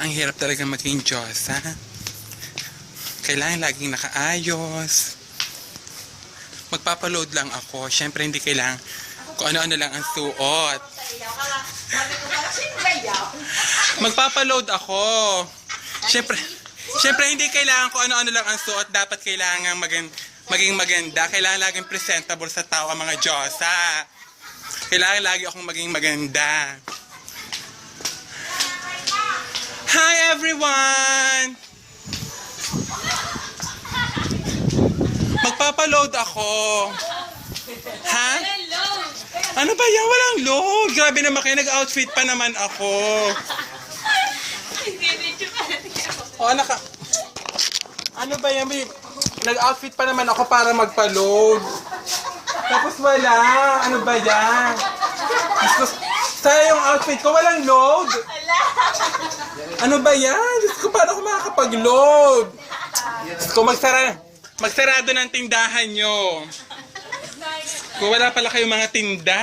Ang hirap talaga maging Diyos, ha? Kailangan laging nakaayos. Magpapaload lang ako. Siyempre, hindi kailangan kung ano-ano lang ang suot. Magpapaload ako. Siyempre, siyempre hindi kailangan kung ano-ano lang ang suot. Dapat kailangan maging, maging maganda. Kailangan laging presentable sa tao ang mga Diyosa. Kailangan lagi akong maging maganda. Everyone! Magpapaload ako. Ha? Ano ba yan? Walang load. Grabe naman kayo. Nag-outfit pa naman ako. O, naka... Ano ba yan? Nag-outfit pa naman ako para magpa-load. Tapos wala. Ano ba yan? Ko, Saya yung outfit ko. Walang load. Ano ba yan? Diyos ko, paano ako makakapag-load? Diyos ko, magsara, magsarado ng tindahan nyo. Kung wala pala kayong mga tinda.